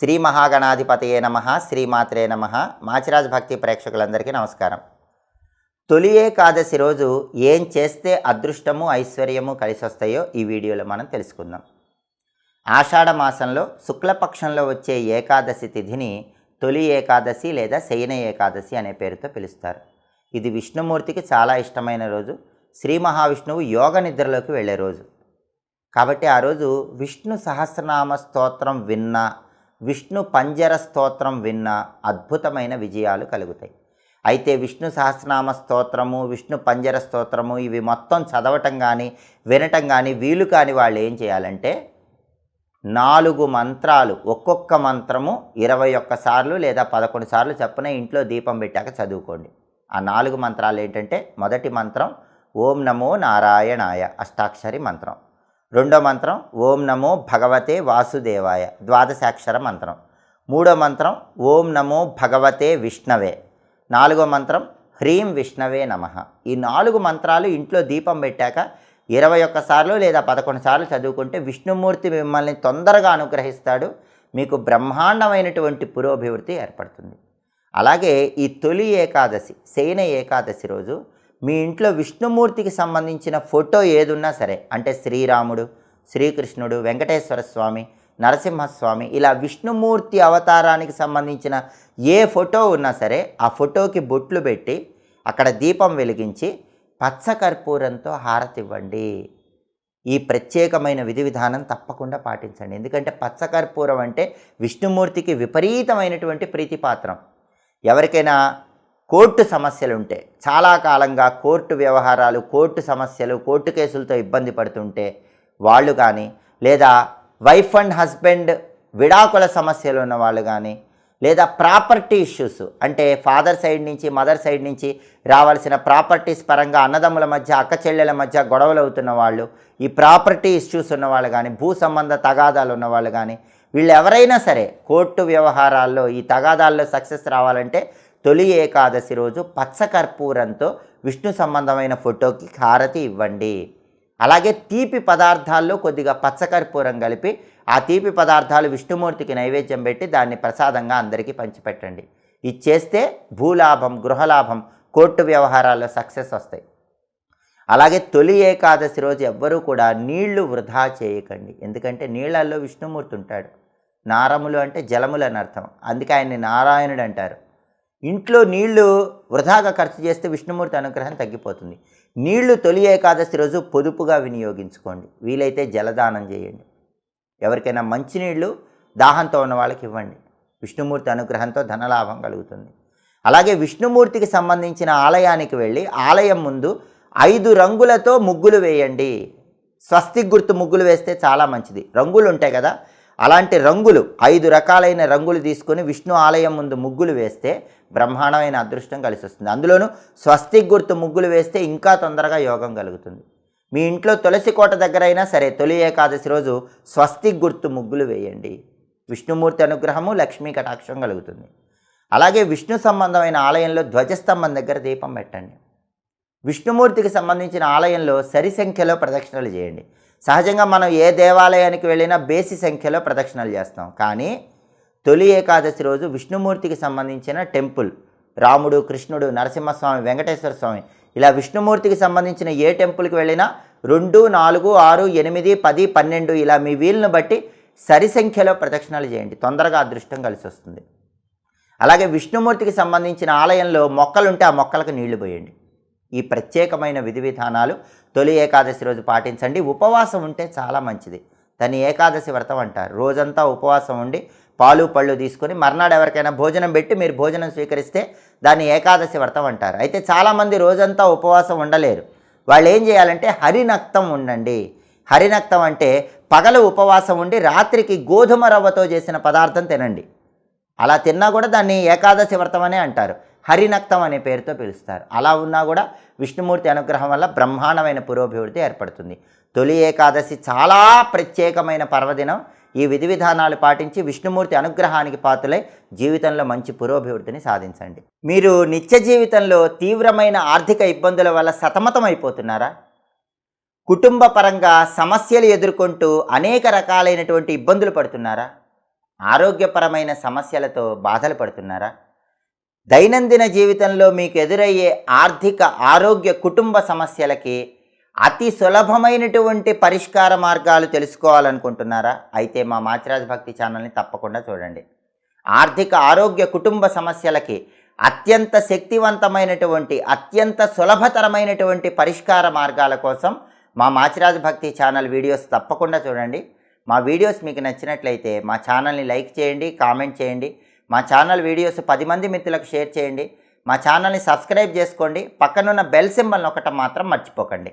శ్రీ మహాగణాధిపతయే నమ శ్రీమాత్రే నమ. మాచిరాజ్ భక్తి ప్రేక్షకులందరికీ నమస్కారం. తొలి ఏకాదశి రోజు ఏం చేస్తే అదృష్టము ఐశ్వర్యము కలిసి వస్తాయో ఈ వీడియోలో మనం తెలుసుకుందాం. ఆషాఢ మాసంలో శుక్లపక్షంలో వచ్చే ఏకాదశి తిథిని తొలి ఏకాదశి లేదా శయన ఏకాదశి అనే పేరుతో పిలుస్తారు. ఇది విష్ణుమూర్తికి చాలా ఇష్టమైన రోజు. శ్రీ మహావిష్ణువు యోగ నిద్రలోకి వెళ్ళే రోజు. కాబట్టి ఆ రోజు విష్ణు సహస్రనామ స్తోత్రం విన్నా విష్ణు పంజర స్తోత్రం విన్న అద్భుతమైన విజయాలు కలుగుతాయి. అయితే విష్ణు సహస్రనామ స్తోత్రము విష్ణు పంజర స్తోత్రము ఇవి మొత్తం చదవటం కానీ వినటం కానీ వీలు కాని వాళ్ళు ఏం చేయాలంటే నాలుగు మంత్రాలు ఒక్కొక్క మంత్రము ఇరవై ఒక్క సార్లు లేదా పదకొండు సార్లు చప్పున ఇంట్లో దీపం పెట్టాక చదువుకోండి. ఆ నాలుగు మంత్రాలు ఏంటంటే మొదటి మంత్రం ఓం నమో నారాయణాయ అష్టాక్షరి మంత్రం. రెండో మంత్రం ఓం నమో భగవతే వాసుదేవాయ ద్వాదశాక్షర మంత్రం. మూడో మంత్రం ఓం నమో భగవతే విష్ణవే. నాలుగో మంత్రం హ్రీం విష్ణవే నమ. ఈ నాలుగు మంత్రాలు ఇంట్లో దీపం పెట్టాక ఇరవై ఒక్కసార్లు లేదా పదకొండు సార్లు చదువుకుంటే విష్ణుమూర్తి మిమ్మల్ని తొందరగా అనుగ్రహిస్తాడు. మీకు బ్రహ్మాండమైనటువంటి పురోభివృద్ధి ఏర్పడుతుంది. అలాగే ఈ తొలి ఏకాదశి శయన ఏకాదశి రోజు మీ ఇంట్లో విష్ణుమూర్తికి సంబంధించిన ఫోటో ఏదున్నా సరే అంటే శ్రీరాముడు శ్రీకృష్ణుడు వెంకటేశ్వర స్వామి నరసింహస్వామి ఇలా విష్ణుమూర్తి అవతారానికి సంబంధించిన ఏ ఫోటో ఉన్నా సరే ఆ ఫోటోకి బొట్లు పెట్టి అక్కడ దీపం వెలిగించి పచ్చకర్పూరంతో హారతి ఇవ్వండి ఈ ప్రత్యేకమైన విధి విధానం తప్పకుండా పాటించండి. ఎందుకంటే పచ్చకర్పూరం అంటే విష్ణుమూర్తికి విపరీతమైనటువంటి ప్రీతిపాత్రం. ఎవరికైనా కోర్టు సమస్యలు ఉంటే చాలా కాలంగా కోర్టు వ్యవహారాలు కోర్టు సమస్యలు కోర్టు కేసులతో ఇబ్బంది పడుతుంటే వాళ్ళు కానీ లేదా వైఫ్ అండ్ హస్బెండ్ విడాకుల సమస్యలు ఉన్న వాళ్ళు కానీ లేదా ప్రాపర్టీ ఇష్యూస్ అంటే ఫాదర్ సైడ్ నుంచి మదర్ సైడ్ నుంచి రావాల్సిన ప్రాపర్టీస్ పరంగా అన్నదమ్ముల మధ్య అక్క చెల్లెల మధ్య గొడవలు అవుతున్న వాళ్ళు ఈ ప్రాపర్టీ ఇష్యూస్ ఉన్న వాళ్ళు కానీ భూ సంబంధ తగాదాలు ఉన్న వాళ్ళు కానీ వీళ్ళు ఎవరైనా సరే కోర్టు వ్యవహారాల్లో ఈ తగాదాల్లో సక్సెస్ రావాలంటే తొలి ఏకాదశి రోజు పచ్చకర్పూరంతో విష్ణు సంబంధమైన ఫోటోకి హారతి ఇవ్వండి. అలాగే తీపి పదార్థాల్లో కొద్దిగా పచ్చకర్పూరం కలిపి ఆ తీపి పదార్థాలు విష్ణుమూర్తికి నైవేద్యం పెట్టి దాన్ని ప్రసాదంగా అందరికీ పంచిపెట్టండి. ఇది చేస్తే భూలాభం గృహలాభం కోర్టు వ్యవహారాల్లో సక్సెస్ వస్తాయి. అలాగే తొలి ఏకాదశి రోజు ఎవ్వరూ కూడా నీళ్ళు వృధా చేయకండి. ఎందుకంటే నీళ్ళల్లో విష్ణుమూర్తి ఉంటాడు. నారములు అంటే జలములు అని అర్థం. అందుకే ఆయన్ని నారాయణుడు అంటారు. ఇంట్లో నీళ్ళు వృధాగా ఖర్చు చేస్తే విష్ణుమూర్తి అనుగ్రహం తగ్గిపోతుంది. నీళ్ళు తొలి ఏకాదశి రోజు పొదుపుగా వినియోగించుకోండి. వీలైతే జలదానం చేయండి. ఎవరికైనా మంచినీళ్ళు దాహంతో ఉన్న వాళ్ళకి ఇవ్వండి. విష్ణుమూర్తి అనుగ్రహంతో ధనలాభం కలుగుతుంది. అలాగే విష్ణుమూర్తికి సంబంధించిన ఆలయానికి వెళ్ళి ఆలయం ముందు ఐదు రంగులతో ముగ్గులు వేయండి. స్వస్తి గుర్తు ముగ్గులు వేస్తే చాలా మంచిది. రంగులు ఉంటాయి కదా అలాంటి రంగులు ఐదు రకాలైన రంగులు తీసుకొని విష్ణు ఆలయం ముందు ముగ్గులు వేస్తే బ్రహ్మాండమైన అదృష్టం కలిసి వస్తుంది అందులోనూ స్వస్తిక్ గుర్తు ముగ్గులు వేస్తే ఇంకా తొందరగా యోగం కలుగుతుంది. మీ ఇంట్లో తులసి కోట దగ్గర అయినా సరే తొలి ఏకాదశి రోజు స్వస్తిక్ గుర్తు ముగ్గులు వేయండి. విష్ణుమూర్తి అనుగ్రహము లక్ష్మీ కటాక్షం కలుగుతుంది. అలాగే విష్ణు సంబంధమైన ఆలయంలో ధ్వజస్తంభం దగ్గర దీపం పెట్టండి. విష్ణుమూర్తికి సంబంధించిన ఆలయంలో సరి సంఖ్యలో ప్రదక్షిణలు చేయండి. సహజంగా మనం ఏ దేవాలయానికి వెళ్ళినా బేసి సంఖ్యలో ప్రదక్షిణలు చేస్తాం. కానీ తొలి ఏకాదశి రోజు విష్ణుమూర్తికి సంబంధించిన టెంపుల్. రాముడు కృష్ణుడు నరసింహస్వామి వెంకటేశ్వర స్వామి. ఇలా విష్ణుమూర్తికి సంబంధించిన ఏ టెంపుల్కి వెళ్ళినా రెండు నాలుగు ఆరు ఎనిమిది పది పన్నెండు ఇలా మీ వీలును బట్టి సరి సంఖ్యలో ప్రదక్షిణాలు చేయండి. తొందరగా అదృష్టం కలిసి వస్తుంది. అలాగే విష్ణుమూర్తికి సంబంధించిన ఆలయంలో మొక్కలుంటే ఆ మొక్కలకు నీళ్ళు పోయండి. ఈ ప్రత్యేకమైన విధి విధానాలు తొలి ఏకాదశి రోజు పాటించండి. ఉపవాసం ఉంటే చాలా మంచిది. దాన్ని ఏకాదశి వ్రతం అంటారు. రోజంతా ఉపవాసం ఉండి పాలు పళ్ళు తీసుకొని మర్నాడు ఎవరికైనా భోజనం పెట్టి మీరు భోజనం స్వీకరిస్తే దాన్ని ఏకాదశి వ్రతం అంటారు. అయితే చాలామంది రోజంతా ఉపవాసం ఉండలేరు. వాళ్ళు ఏం చేయాలంటే హరినక్తం ఉండండి. హరినక్తం అంటే పగలు ఉపవాసం ఉండి రాత్రికి గోధుమ రవ్వతో చేసిన పదార్థం తినండి. అలా తిన్నా కూడా దాన్ని ఏకాదశి వ్రతం అనే అంటారు. హరినక్తం అనే పేరుతో పిలుస్తారు. అలా ఉన్నా కూడా విష్ణుమూర్తి అనుగ్రహం వల్ల బ్రహ్మాండమైన పురోభివృద్ధి ఏర్పడుతుంది. తొలి ఏకాదశి చాలా ప్రత్యేకమైన పర్వదినం. ఈ విధి విధానాలు పాటించి విష్ణుమూర్తి అనుగ్రహానికి పాత్రలై జీవితంలో మంచి పురోభివృద్ధిని సాధించండి. మీరు నిత్య జీవితంలో తీవ్రమైన ఆర్థిక ఇబ్బందుల వల్ల సతమతం అయిపోతున్నారా కుటుంబ పరంగా సమస్యలు ఎదుర్కొంటూ అనేక రకాలైనటువంటి ఇబ్బందులు పడుతున్నారా? ఆరోగ్యపరమైన సమస్యలతో బాధలు పడుతున్నారా? దైనందిన జీవితంలో మీకు ఎదురయ్యే ఆర్థిక ఆరోగ్య కుటుంబ సమస్యలకి అతి సులభమైనటువంటి పరిష్కార మార్గాలు తెలుసుకోవాలనుకుంటున్నారా? అయితే మా మాచిరాజ్ భక్తి ఛానల్ని తప్పకుండా చూడండి. ఆర్థిక ఆరోగ్య కుటుంబ సమస్యలకి అత్యంత శక్తివంతమైనటువంటి అత్యంత సులభతరమైనటువంటి పరిష్కార మార్గాల కోసం మా మాచిరాజ్ భక్తి ఛానల్ వీడియోస్ తప్పకుండా చూడండి. మా వీడియోస్ మీకు నచ్చినట్లయితే మా ఛానల్ని లైక్ చేయండి కామెంట్ చేయండి. మా ఛానల్ వీడియోస్ పది మంది మిత్రులకు షేర్ చేయండి. మా ఛానల్ని సబ్స్క్రైబ్ చేసుకోండి. పక్కనున్న బెల్ సింబల్ని ఒకటం మాత్రం మర్చిపోకండి.